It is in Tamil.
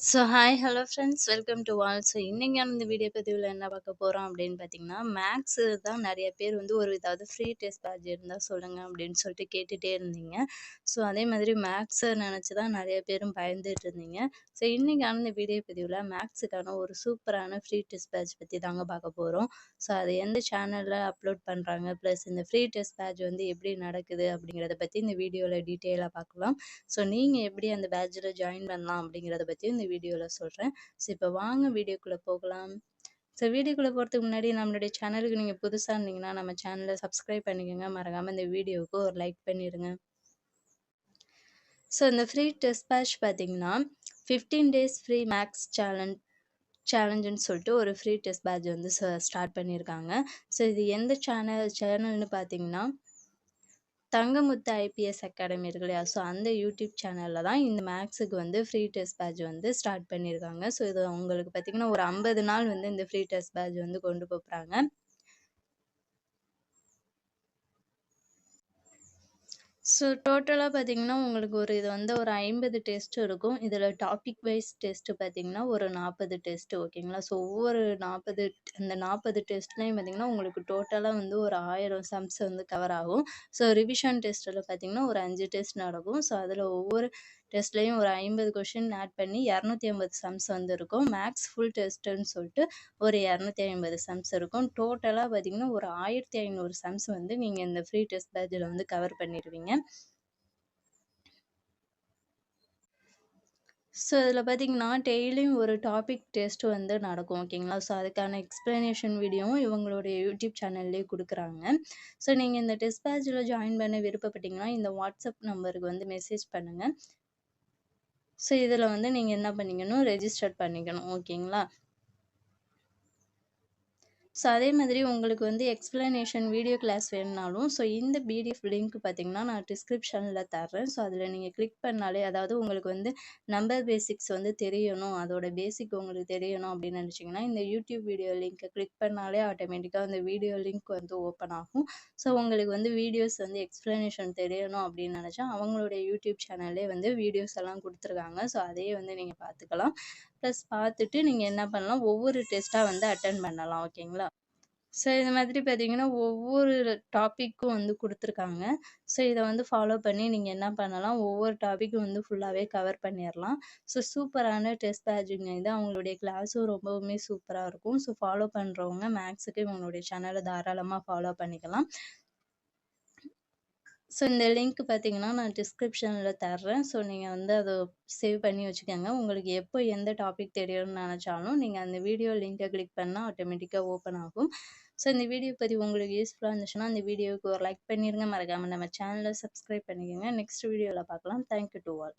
So hi hello friends welcome to wall so இன்றைக்கான இந்த வீடியோ பதிவில் என்ன பார்க்க போகிறோம் அப்படின்னு பார்த்தீங்கன்னா மேக்ஸு தான் நிறைய பேர் வந்து ஒரு ஏதாவது ஃப்ரீ டெஸ்ட் பேட்ச் இருந்தால் சொல்லுங்கள் அப்படின்னு சொல்லிட்டு கேட்டுகிட்டே இருந்தீங்க. ஸோ அதே மாதிரி மேக்ஸை நினச்சி தான் நிறைய பேரும் பயந்துட்டு இருந்தீங்க. ஸோ இன்றைக்கான இந்த வீடியோ பதிவில் மேக்ஸுக்கான ஒரு சூப்பரான ஃப்ரீ டெஸ்ட் பேட்ச் பற்றி தாங்க பார்க்க போகிறோம் ஸோ அது எந்த சேனலில் அப்லோட் பண்ணுறாங்க ப்ளஸ் இந்த ஃப்ரீ டெஸ்ட் பேட்ச் வந்து எப்படி நடக்குது அப்படிங்கிறத பற்றி இந்த வீடியோவில் டீட்டெயிலாக பார்க்கலாம். ஸோ நீங்கள் எப்படி அந்த பேட்சில் ஜாயின் பண்ணலாம் அப்படிங்கிறத பற்றியும் இந்த வீடியோவில் சொல்கிறேன் ஸோ இப்போ வாங்க வீடியோக்குள்ளே போகலாம். ஸோ வீடியோக்குள்ளே போகிறதுக்கு முன்னாடி நம்மளுடைய சேனலுக்கு நீங்கள் புதுசாக இருந்தீங்கன்னா நம்ம சேனலை சப்ஸ்கிரைப் பண்ணிக்கோங்க. மறக்காமல் இந்த வீடியோவுக்கு ஒரு லைக் பண்ணிடுங்க. ஸோ இந்த ஃப்ரீ டெஸ்ட் பேட்ச் பார்த்தீங்கன்னா fifteen days free maths challenge சேலஞ்சுன்னு சொல்லிட்டு ஒரு ஃப்ரீ டெஸ்ட் பேட்ச் வந்து ஸ்டார்ட் பண்ணியிருக்காங்க ஸோ இது எந்த சேனல் சேனல்னு பார்த்தீங்கன்னா தங்கமுத்து ஐபிஎஸ் அகாடமி இருக்கு இல்லையா? ஸோ அந்த யூடியூப் சேனலில் தான் இந்த மேக்ஸுக்கு வந்து ஃப்ரீ டெஸ்ட் பேட்ச் வந்து ஸ்டார்ட் பண்ணியிருக்காங்க ஸோ இது உங்களுக்கு பார்த்தீங்கன்னா ஒரு ஐம்பது நாள் வந்து இந்த ஃப்ரீ டெஸ்ட் பேட்ச் வந்து கொண்டு போகிறாங்க ஸோ டோட்டலாக பார்த்தீங்கன்னா உங்களுக்கு ஒரு இது வந்து ஒரு ஐம்பது டெஸ்ட் இருக்கும். இதில் டாபிக் வைஸ் டெஸ்ட்டு பார்த்தீங்கன்னா ஒரு நாற்பது டெஸ்ட் ஓகேங்களா ஸோ ஒவ்வொரு நாற்பது அந்த நாற்பது டெஸ்ட்லேயும் பார்த்தீங்கன்னா உங்களுக்கு டோட்டலாக வந்து ஒரு ஆயிரம் சம்ஸ் வந்து கவர் ஆகும். ஸோ ரிவிஷன் டெஸ்ட்டில் பார்த்தீங்கன்னா ஒரு அஞ்சு டெஸ்ட் நடக்கும். ஸோ அதில் ஒவ்வொரு டெஸ்ட்லேயும் ஒரு ஐம்பது கொஷின் ஆட் பண்ணி இரநூத்தி ஐம்பது சம்ஸ் வந்து இருக்கும் மேக்ஸ் ஃபுல் டெஸ்ட்டுன்னு சொல்லிட்டு ஒரு இரநூத்தி ஐம்பது சம்ஸ் இருக்கும். டோட்டலாக பார்த்தீங்கன்னா ஒரு ஆயிரத்தி ஐநூறு சம்ஸ் வந்து நீங்கள் இந்த ஃப்ரீ டெஸ்ட் பேட்சில் வந்து கவர் பண்ணிடுவீங்க. ஸோ இதில் பார்த்தீங்கன்னா டெய்லியும் ஒரு டாபிக் டெஸ்ட் வந்து நடக்கும் ஓகேங்களா ஸோ அதுக்கான எக்ஸ்ப்ளனேஷன் வீடியோவும் இவங்களுடைய யூடியூப் சேனல்லே கொடுக்குறாங்க. ஸோ நீங்கள் இந்த டெஸ்ட் பேட்சில் ஜாயின் பண்ண விருப்பப்பட்டீங்கன்னா இந்த வாட்ஸ்அப் நம்பருக்கு வந்து மெசேஜ் பண்ணுங்கள் ஸோ இதில் வந்து நீங்கள் என்ன பண்ணிக்கணும் ரெஜிஸ்டர் பண்ணிக்கணும். ஓகேங்களா ஸோ அதே மாதிரி உங்களுக்கு வந்து எக்ஸ்பிளனேஷன் வீடியோ கிளாஸ் வேணுனாலும் ஸோ இந்த பிடிஎஃப் லிங்க் பார்த்தீங்கன்னா நான் டிஸ்கிரிப்ஷனில் தர்றேன். ஸோ அதில் நீங்கள் கிளிக் பண்ணாலே அதாவது உங்களுக்கு வந்து நம்பர் பேசிக்ஸ் வந்து தெரியணும். அதோட பேசிக் உங்களுக்கு தெரியணும் அப்படின்னு நினச்சிங்கன்னா இந்த யூடியூப் வீடியோ லிங்க்கை கிளிக் பண்ணாலே ஆட்டோமேட்டிக்காக அந்த வீடியோ லிங்க் வந்து ஓப்பன் ஆகும். ஸோ உங்களுக்கு வந்து வீடியோஸ் வந்து எக்ஸ்ப்ளனேஷன் தெரியணும் அப்படின்னு நினச்சா அவங்களுடைய யூடியூப் சேனல்லே வந்து வீடியோஸ் எல்லாம் கொடுத்துருக்காங்க. ஸோ அதையே வந்து நீங்கள் பார்த்துக்கலாம் ப்ளஸ் பார்த்துட்டு நீங்கள் என்ன பண்ணலாம் ஒவ்வொரு டெஸ்ட்டாக வந்து அட்டன் பண்ணலாம் ஓகேங்களா? ஸோ இது மாதிரி பார்த்தீங்கன்னா ஒவ்வொரு டாப்பிக்கும் வந்து கொடுத்துருக்காங்க. ஸோ இதை வந்து ஃபாலோ பண்ணி நீங்கள் என்ன பண்ணலாம் ஒவ்வொரு டாப்பிக்கும் வந்து ஃபுல்லாகவே கவர் பண்ணிடலாம் ஸோ சூப்பரான டெஸ்ட் பேட்சுங்க இது. அவங்களுடைய கிளாஸும் ரொம்பவுமே சூப்பராக இருக்கும். ஸோ ஃபாலோ பண்ணுறவங்க மேக்ஸுக்கு இவங்களுடைய சேனலை தாராளமாக ஃபாலோ பண்ணிக்கலாம். ஸோ இந்த லிங்க் பார்த்தீங்கன்னா நான் டிஸ்கிரிப்ஷனில் தர்றேன். ஸோ நீங்கள் வந்து அதை சேவ் பண்ணி வச்சுக்கோங்க. உங்களுக்கு எப்போ எந்த டாபிக் தெரியணும்னு நினச்சாலும் நீங்கள் அந்த வீடியோ லிங்கை கிளிக் பண்ணால் ஆட்டோமேட்டிக்காக ஓப்பன் ஆகும். ஸோ இந்த வீடியோ பற்றி உங்களுக்கு யூஸ்ஃபுல்லாக இருந்துச்சுன்னா அந்த வீடியோவுக்கு ஒரு லைக் பண்ணிடுங்க மறக்காமல் நம்ம சேனலை சப்ஸ்கிரைப் பண்ணிக்கோங்க. நெக்ஸ்ட் வீடியோவில் பார்க்கலாம். Thank you to all